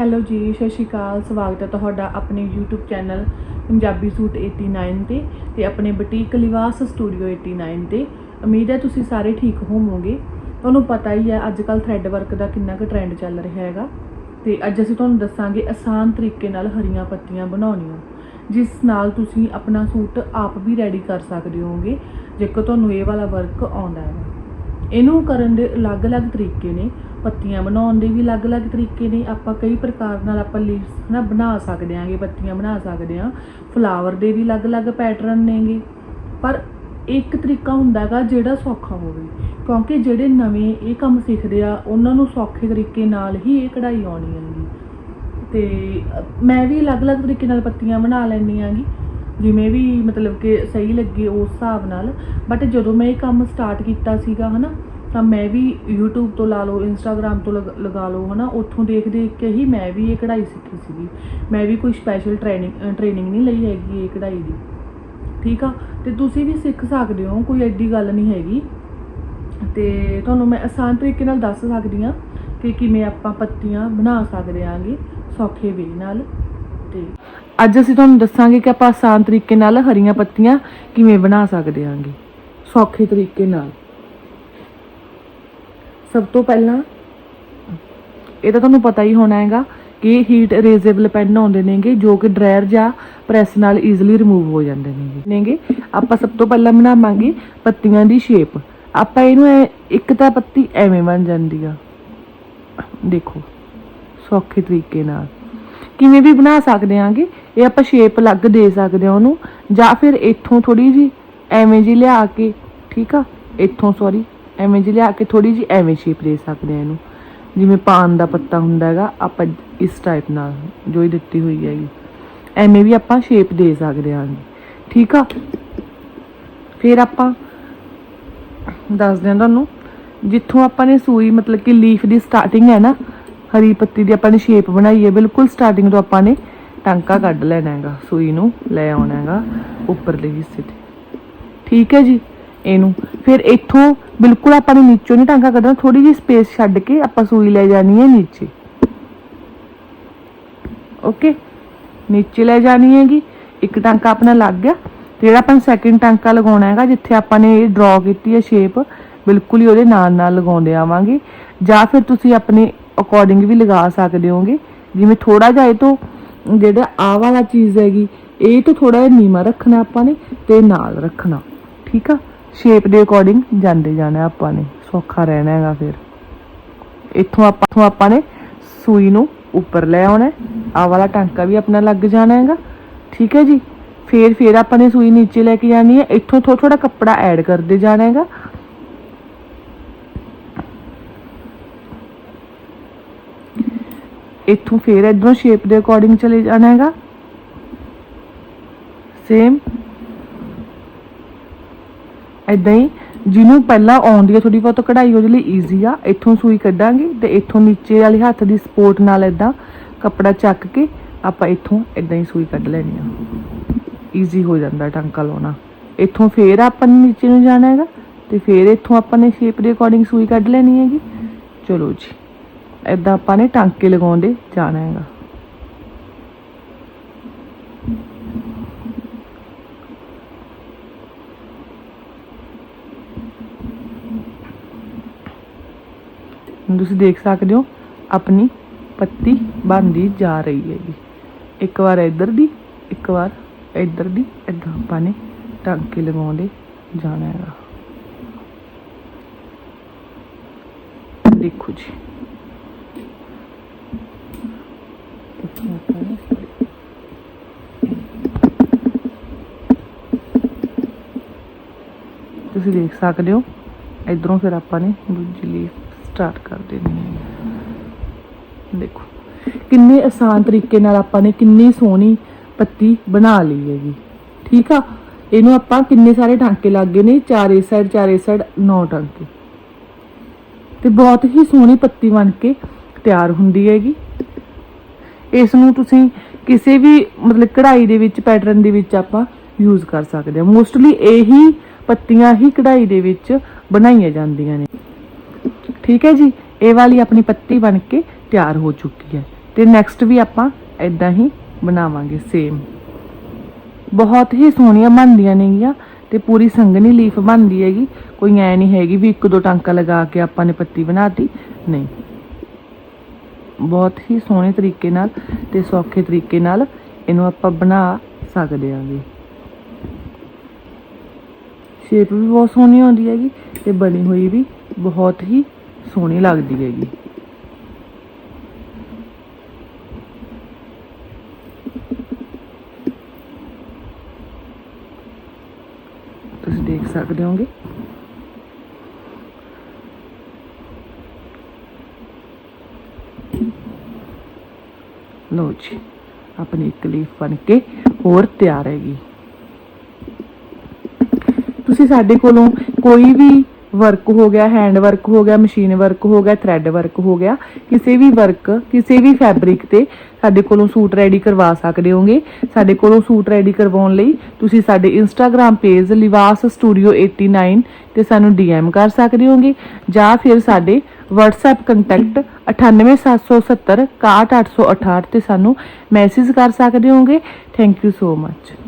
Hello ਜੀ, ਸਤਿ ਸ਼੍ਰੀ ਅਕਾਲ। ਸਵਾਗਤ ਹੈ ਤੁਹਾਡਾ ਆਪਣੇ YouTube ਚੈਨਲ ਪੰਜਾਬੀ ਸੂਟ 89 ਤੇ ਤੇ ਆਪਣੇ ਬੁਟੀਕ ਲਿਵਾਸ ਸਟੂਡੀਓ 89 ਤੇ। ਉਮੀਦ ਹੈ ਤੁਸੀਂ ਸਾਰੇ ਠੀਕ ਹੋਵੋਗੇ। ਤੁਹਾਨੂੰ ਪਤਾ ਹੀ ਹੈ ਅੱਜ ਕੱਲ ਥ੍ਰੈਡ ਵਰਕ ਦਾ ਕਿੰਨਾ ਕੁ ਟ੍ਰੈਂਡ ਚੱਲ ਰਿਹਾ ਹੈਗਾ। ਤੇ ਅੱਜ ਅਸੀਂ ਤੁਹਾਨੂੰ ਦੱਸਾਂਗੇ ਆਸਾਨ ਤਰੀਕੇ ਨਾਲ ਹਰੀਆਂ ਪੱਤੀਆਂ ਬਣਾਉਣੀਆਂ। ਜਿਸ ਨਾਲ ਤੁਸੀਂ ਆਪਣਾ ਸੂਟ ਆਪ ਵੀ ਰੈਡੀ ਕਰ ਸਕਦੇ ਹੋਗੇ ਜੇਕਰ ਤੁਹਾਨੂੰ ਇਹ ਵਾਲਾ ਵਰਕ ਆਉਂਦਾ ਹੈ। ਇਹਨੂੰ ਕਰਨ ਦੇ ਅਲੱਗ-ਅਲੱਗ ਤਰੀਕੇ ਨੇ, ਪੱਤੀਆਂ ਬਣਾਉਣ ਦੇ ਵੀ ਅਲੱਗ-ਅਲੱਗ ਤਰੀਕੇ ਨੇ, ਆਪਾਂ ਕਈ ਪ੍ਰਕਾਰ ਨਾਲ ਆਪਾਂ ਲੀਵਸ ਨਾ ਬਣਾ ਸਕਦੇ ਆਂਗੇ ਪੱਤੀਆਂ ਬਣਾ ਸਕਦੇ ਆਂ ਫਲਾਵਰ ਦੇ ਵੀ ਅਲੱਗ-ਅਲੱਗ ਪੈਟਰਨ ਨੇਗੇ। ਪਰ ਇੱਕ ਤਰੀਕਾ ਹੁੰਦਾ ਹੁੰਦਾਗਾ ਜਿਹੜਾ ਸੌਖਾ ਹੋਵੇ, ਕਿਉਂਕਿ ਜਿਹੜੇ ਨਵੇਂ ਇਹ ਕੰਮ ਸਿੱਖਦੇ ਆ, ਉਹਨਾਂ ਨੂੰ ਸੌਖੇ ਤਰੀਕੇ ਨਾਲ ਹੀ ਇਹ ਕਢਾਈ ਆਉਣੀ ਹੈਗੀ। ਤੇ ਮੈਂ ਵੀ ਅਲੱਗ-ਅਲੱਗ ਤਰੀਕੇ ਨਾਲ ਪੱਤੀਆਂ ਬਣਾ ਲੈਂਦੀ ਆਂਗੀ ਜਿਵੇਂ ਵੀ ਮਤਲਬ ਕਿ ਸਹੀ ਲੱਗੇ ਉਸ ਹਿਸਾਬ ਨਾਲ। ਬਟ ਜਦੋਂ ਮੈਂ ਇਹ ਕੰਮ ਸਟਾਰਟ ਕੀਤਾ ਸੀਗਾ, ਹਨਾ, ਤਾਂ ਮੈਂ ਵੀ YouTube ਤੋਂ ਲਾ ਲਓ, Instagram ਤੋਂ ਲਗ- ਲਗਾ ਲਓ, ਹਨਾ, ਉੱਥੋਂ ਦੇਖ ਦੇਖ ਕੇ ਹੀ ਮੈਂ ਵੀ ਇਹ ਕਢਾਈ ਸਿੱਖੀ ਸੀਗੀ। ਮੈਂ ਵੀ ਕੋਈ ਸਪੈਸ਼ਲ ਟ੍ਰੇਨਿੰਗ ਟ੍ਰੇਨਿੰਗ ਨਹੀਂ ਲਈ ਹੈਗੀ ਇਹ ਕਢਾਈ ਦੀ। ਠੀਕ ਆ? ਤੇ ਤੁਸੀਂ ਵੀ ਸਿੱਖ ਸਕਦੇ ਹੋ, ਕੋਈ ਐਡੀ ਗੱਲ ਨਹੀਂ ਹੈਗੀ। ਤੇ ਤੁਹਾਨੂੰ ਮੈਂ ਆਸਾਨ ਤਰੀਕੇ ਨਾਲ ਦੱਸ ਸਕਦੀ ਹਾਂ ਕਿ ਕਿਵੇਂ ਆਪਾਂ ਪੱਤੀਆਂ ਬਣਾ ਸਕਦੇ ਆਂਗੇ ਸੌਖੇ ਵੇ ਨਾਲ। ਅੱਜ ਅਸੀਂ ਤੁਹਾਨੂੰ ਦੱਸਾਂਗੇ ਕਿ ਆਪਾਂ ਆਸਾਨ ਤਰੀਕੇ ਨਾਲ ਹਰੀਆਂ ਪੱਤੀਆਂ ਕਿਵੇਂ ਬਣਾ ਸਕਦੇ ਹਾਂਗੇ। ਸੌਖੇ ਤਰੀਕੇ ਨਾਲ। ਸਭ ਤੋਂ ਪਹਿਲਾਂ ਇਹ ਤਾਂ ਤੁਹਾਨੂੰ ਪਤਾ ਹੀ ਹੋਣਾ ਹੈਗਾ ਕਿ ਹੀਟ ਇਰੇਜ਼ੇਬਲ ਪੈਨ ਆਉਂਦੇ ਨੇਗੇ, ਜੋ ਕਿ ਡਰਾਇਰ ਜਾਂ ਪ੍ਰੈਸ ਨਾਲ ਈਜ਼ੀਲੀ ਰਿਮੂਵ ਹੋ ਜਾਂਦੇ ਨੇਗੇ। ਨੇਗੇ, ਆਪਾਂ ਸਭ ਤੋਂ ਪਹਿਲਾਂ ਬਣਾਵਾਂਗੇ ਪੱਤੀਆਂ ਦੀ ਸ਼ੇਪ ਆਪਾਂ ਇਹਨੂੰ ਐ- ਇੱਕ ਤਾਂ ਪੱਤੀ ਐਵੇਂ ਬਣ ਜਾਂਦੀ ਆ। ਦੇਖੋ, ਸੌਖੇ ਤਰੀਕੇ ਨਾਲ। ਕਿਵੇਂ ਵੀ ਬਣਾ ਸਕਦੇ ਆਂਗੇ ਇਹ ਆਪਾਂ ਸ਼ੇਪ ਅਲੱਗ ਦੇ ਸਕਦੇ ਆ ਉਹਨੂੰ, ਜਾਂ ਫਿਰ ਇੱਥੋਂ ਥੋੜੀ ਜੀ ਐਵੇਂ ਜੀ ਲਿਆ ਕੇ, ਠੀਕ ਆ? ਇੱਥੋਂ ਸੌਰੀ ਐਵੇਂ ਜੀ ਲਿਆ ਕੇ ਥੋੜੀ ਜੀ ਐਵੇਂ ਸ਼ੇਪ ਦੇ ਸਕਦੇ ਆ ਇਹਨੂੰ। ਜਿਵੇਂ ਪਾਨ ਦਾ ਪੱਤਾ ਹੁੰਦਾ ਹੈਗਾ, ਆਪਾਂ ਇਸ ਟਾਈਪ ਨਾਲ, ਜੋ ਹੀ ਦਿੱਤੀ ਹੋਈ ਹੈਗੀ। ਐਵੇਂ ਵੀ ਆਪਾਂ ਸ਼ੇਪ ਦੇ ਸਕਦੇ ਆਂਗੇ ਠੀਕ ਆ? ਫਿਰ ਆਪਾਂ ਦੱਸਦੇ ਹਾਂ ਤੁਹਾਨੂੰ, ਜਿੱਥੋਂ ਆਪਾਂ ਨੇ ਸੂਈ ਮਤਲਬ ਕਿ ਲੀਫ ਦੀ ਸਟਾਰਟਿੰਗ ਹੈ ਨਾ, ਹਰੀ ਪੱਤੀ ਦੀ ਆਪਾਂ ਨੇ ਸ਼ੇਪ ਬਣਾਈ ਹੈ, ਬਿਲਕੁਲ ਸਟਾਰਟਿੰਗ ਤੋਂ ਆਪਾਂ ਨੇ ਟਾਂਕਾ ਕੱਢ ਲੈਣਾ ਹੈਗਾ, ਸੂਈ ਨੂੰ ਲੈ ਆਉਣਾ ਹੈਗਾ ਉੱਪਰਲੇ ਹਿੱਸੇ ਤੇ। ਠੀਕ ਹੈ ਜੀ, ਇਹਨੂੰ। ਫਿਰ ਇੱਥੋਂ ਬਿਲਕੁਲ ਆਪਾਂ ਨੇ ਨੀਚੋਂ ਨਹੀਂ ਟਾਂਕਾ ਕੱਢਣਾ ਥੋੜੀ ਜਿਹੀ ਸਪੇਸ ਛੱਡ ਕੇ ਆਪਾਂ ਸੂਈ ਲੈ ਜਾਣੀ ਹੈ ਨੀਚੇ। ਓਕੇ? ਨੀਚੇ ਲੈ ਜਾਣੀ ਹੈਗੀ। ਇੱਕ ਟਾਂਕਾ ਆਪਣਾ ਲੱਗ ਗਿਆ। ਤੇ ਜਿਹੜਾ ਆਪਾਂ ਸੈਕਿੰਡ ਟਾਂਕਾ ਲਗਾਉਣਾ ਹੈਗਾ, ਜਿੱਥੇ ਆਪਾਂ ਨੇ ਇਹ ਡਰਾ ਕੀਤੀ ਹੈ ਸ਼ੇਪ ਬਿਲਕੁਲ ਹੀ ਉਹਦੇ ਨਾਲ ਨਾਲ ਲਗਾਉਂਦੇ ਆਵਾਂਗੇ। ਜਾਂ ਫਿਰ ਤੁਸੀਂ ਆਪਣੇ ਅਕੋਰਡਿੰਗ ਵੀ ਲਗਾ ਸਕਦੇ ਹੋਗੇ। ਜਿਵੇਂ ਥੋੜਾ ਜਿਹਾ ਇਹ ਤੋਂ ਜਿਹੜਾ ਆ ਵਾਲਾ ਚੀਜ਼ ਹੈਗੀ, ਇਹ ਤੋਂ ਥੋੜਾ ਜਿਹਾ ਨੀਵਾ ਰੱਖਣਾ ਆਪਾਂ ਨੇ ਤੇ ਨਾਲ ਰੱਖਣਾ, ਠੀਕ ਆ? ਸ਼ੇਪ ਦੇ ਅਕੋਰਡਿੰਗ ਜਾਂਦੇ ਜਾਣਾ ਆਪਾਂ ਨੇ, ਸੌਖਾ ਰਹਿਣਾ ਹੈਗਾ ਫਿਰ। ਇੱਥੋਂ ਆਪਾਂ ਇੱਥੋਂ ਆਪਾਂ ਨੇ ਸੂਈ ਨੂੰ ਉੱਪਰ ਲੈ ਆਉਣਾ ਆ ਵਾਲਾ ਟਾਂਕਾ ਵੀ ਆਪਣਾ ਲੱਗ ਜਾਣਾ ਹੈਗਾ, ਠੀਕ ਹੈ ਜੀ? ਫੇਰ ਫੇਰ ਆਪਾਂ ਨੇ ਸੂਈ ਨੀਚੇ ਲੈ ਕੇ ਜਾਣੀ ਹੈ, ਇੱਥੋਂ ਥੋੜਾ ਥੋੜਾ ਕੱਪੜਾ ਐਡ ਕਰਦੇ ਜਾਣਾ ਹੈਗਾ। ਇੱਥੋਂ ਫੇਰ ਇਧਰੋਂ ਸ਼ੇਪ ਦੇ ਅਕੋਰਡਿੰਗ ਚਲੇ ਜਾਣਾ ਹੈਗਾ। ਸੇਮ ਇਦਾਂ ਹੀ ਜਿਹਨੂੰ ਪਹਿਲਾਂ ਆਉਂਦੀ ਹੈ ਥੋੜੀ ਬਹੁਤ ਕਢਾਈ ਉਹਦੇ ਲਈ ਈਜ਼ੀ ਆ। ਇੱਥੋਂ ਸੂਈ ਕੱਢਾਂਗੇ ਤੇ ਇੱਥੋਂ ਨੀਚੇ ਵਾਲੇ ਹੱਥ ਦੀ ਸਪੋਰਟ ਨਾਲ ਇਦਾਂ ਕੱਪੜਾ ਚੱਕ ਕੇ ਆਪਾਂ ਇੱਥੋਂ ਇਦਾਂ ਹੀ ਸੂਈ ਕੱਢ ਲੈਣੀ ਆ। ਈਜ਼ੀ ਹੋ ਜਾਂਦਾ ਟਾਂਕਾ ਲਾਉਣਾ। ਇੱਥੋਂ ਫੇਰ ਆਪਾਂ ਨੇ ਨੀਚੇ ਨੂੰ ਜਾਣਾ ਹੈਗਾ ਤੇ ਫੇਰ ਇੱਥੋਂ ਆਪਾਂ ਨੇ ਸ਼ੇਪ ਦੇ ਅਕੋਰਡਿੰਗ ਸੂਈ ਕੱਢ ਲੈਣੀ ਹੈਗੀ। ਚਲੋ ਜੀ। ਇਦਾਂ ਆਪਾਂ ਨੇ ਟਾਂਕੇ ਲਗਾਉਂਦੇ ਜਾਣਾ ਹੈਗਾ। ਤੁਸੀਂ ਦੇਖ ਸਕਦੇ ਹੋ, ਆਪਣੀ ਪੱਤੀ ਬਣਦੀ ਜਾ ਰਹੀ ਹੈਗੀ। ਇੱਕ ਵਾਰ ਇੱਧਰ ਦੀ, ਇੱਕ ਵਾਰ ਇੱਧਰ ਦੀ, ਏਦਾਂ ਆਪਾਂ ਨੇ ਟਾਂਕੇ ਲਗਾਉਂਦੇ ਜਾਣਾ ਹੈਗਾ। ਦੇਖੋ ਜੀ ਇੱਥੋਂ ਆਪਾਂ ਨੇ ਤੁਸੀਂ ਦੇਖ ਸਕਦੇ ਹੋ, ਇਧਰੋਂ ਫਿਰ ਆਪਾਂ ਨੇ ਦੂਜੀ ਲੀਫ ਸਟਾਰਟ ਕਰ ਦੇਣੀ ਹੈ। ਦੇਖੋ, ਕਿੰਨੇ ਆਸਾਨ ਤਰੀਕੇ ਨਾਲ ਆਪਾਂ ਨੇ ਕਿੰਨੀ ਸੋਹਣੀ ਪੱਤੀ ਬਣਾ ਲਈ ਹੈਗੀ। ਠੀਕ ਆ? ਇਹਨੂੰ ਆਪਾਂ ਕਿੰਨੇ ਸਾਰੇ ਟਾਂਕੇ ਲੱਗ ਨੇ? ਚਾਰੇ ਸਾਈਡ ਚਾਰੇ ਸਾਈਡ ਨੌ ਟਾਂਕੇ। ਤੇ ਬਹੁਤ ਹੀ ਸੋਹਣੀ ਪੱਤੀ ਬਣ ਕੇ ਤਿਆਰ ਹੁੰਦੀ ਹੈਗੀ। ਇਸ ਨੂੰ ਤੁਸੀਂ ਕਿਸੇ ਵੀ, ਮਤਲਬ ਕਢਾਈ ਦੇ ਵਿੱਚ ਪੈਟਰਨ ਦੇ ਵਿੱਚ ਆਪਾਂ ਯੂਜ਼ ਕਰ ਸਕਦੇ ਹਾਂ। ਮੋਸਟਲੀ ਇਹੀ ਪੱਤੀਆਂ ਹੀ ਕਢਾਈ ਦੇ ਵਿੱਚ ਬਣਾਈਆਂ ਜਾਂਦੀਆਂ ਨੇ। ਠੀਕ ਹੈ ਜੀ? ਇਹ ਵਾਲੀ ਆਪਣੀ ਪੱਤੀ ਬਣ ਕੇ ਤਿਆਰ ਹੋ ਚੁੱਕੀ ਹੈ। ਤੇ ਨੈਕਸਟ ਵੀ ਆਪਾਂ ਇਦਾਂ ਹੀ ਬਣਾਵਾਂਗੇ ਸੇਮ ਬਹੁਤ ਹੀ ਸੋਹਣੀਆਂ ਬਣਦੀਆਂ ਨੇਗੀਆਂ ਤੇ ਪੂਰੀ ਸੰਘਣੀ ਲੀਫ ਬਣਦੀ ਹੈਗੀ। ਕੋਈ ਐ ਨਹੀਂ ਹੈਗੀ ਵੀ ਇੱਕ ਦੋ ਟਾਂਕਾ ਲਗਾ ਕੇ ਆਪਾਂ ਨੇ ਪੱਤੀ ਬਣਾਤੀ। ਨਹੀਂ। ਬਹੁਤ ਹੀ ਸੋਹਣੇ ਤਰੀਕੇ ਨਾਲ ਤੇ ਸੌਖੇ ਤਰੀਕੇ ਨਾਲ ਇਹਨੂੰ ਆਪਾਂ ਬਣਾ ਸਕਦੇ ਆਂਗੇ ਸ਼ੇਪ ਵੀ ਬਹੁਤ ਸੋਹਣੀ ਆਉਂਦੀ ਹੈਗੀ ਤੇ ਬਣੀ ਹੋਈ ਵੀ ਬਹੁਤ ਹੀ ਸੋਹਣੀ ਲੱਗਦੀ ਹੈਗੀ। ਤੁਸੀਂ ਦੇਖ ਸਕਦੇ ਹੋਗੇ ਲੋ ਜੀ, ਆਪਣੀ ਇੱਕ ਲੀਫ ਬਣ ਕੇ ਹੋਰ ਤਿਆਰ ਹੈਗੀ। ਤੁਸੀਂ ਸਾਡੇ ਕੋਲੋਂ ਕੋਈ ਵੀ ਵਰਕ ਹੋ ਗਿਆ ਹੈਂਡ ਵਰਕ ਹੋ ਗਿਆ ਮਸ਼ੀਨ ਵਰਕ ਹੋ ਗਿਆ ਥ੍ਰੈਡ ਵਰਕ ਹੋ ਗਿਆ, ਕਿਸੇ ਵੀ ਵਰਕ ਕਿਸੇ ਵੀ ਫੈਬਰਿਕ ਤੇ ਸਾਡੇ ਕੋਲੋਂ ਸੂਟ ਰੈਡੀ ਕਰਵਾ ਸਕਦੇ ਹੋਗੇ। ਸਾਡੇ ਕੋਲੋਂ ਸੂਟ ਰੈਡੀ ਕਰਵਾਉਣ ਲਈ ਤੁਸੀਂ ਸਾਡੇ ਇੰਸਟਾਗ੍ਰam ਪੇਜ ਲਿਵਾਸ ਸਟੂਡੀਓ 89 ਤੇ ਸਾਨੂੰ DM ਕਰ ਸਕਦੇ ਹੋਗੇ ਜਾਂ ਫਿਰ ਸਾਡੇ WhatsApp ਕੰਟੈਕਟ 98770 61868 ਤੇ ਸਾਨੂੰ ਮੈਸੇਜ ਕਰ ਸਕਦੇ ਹੋਗੇ ਥੈਂਕ ਯੂ ਸੋ ਮੱਚ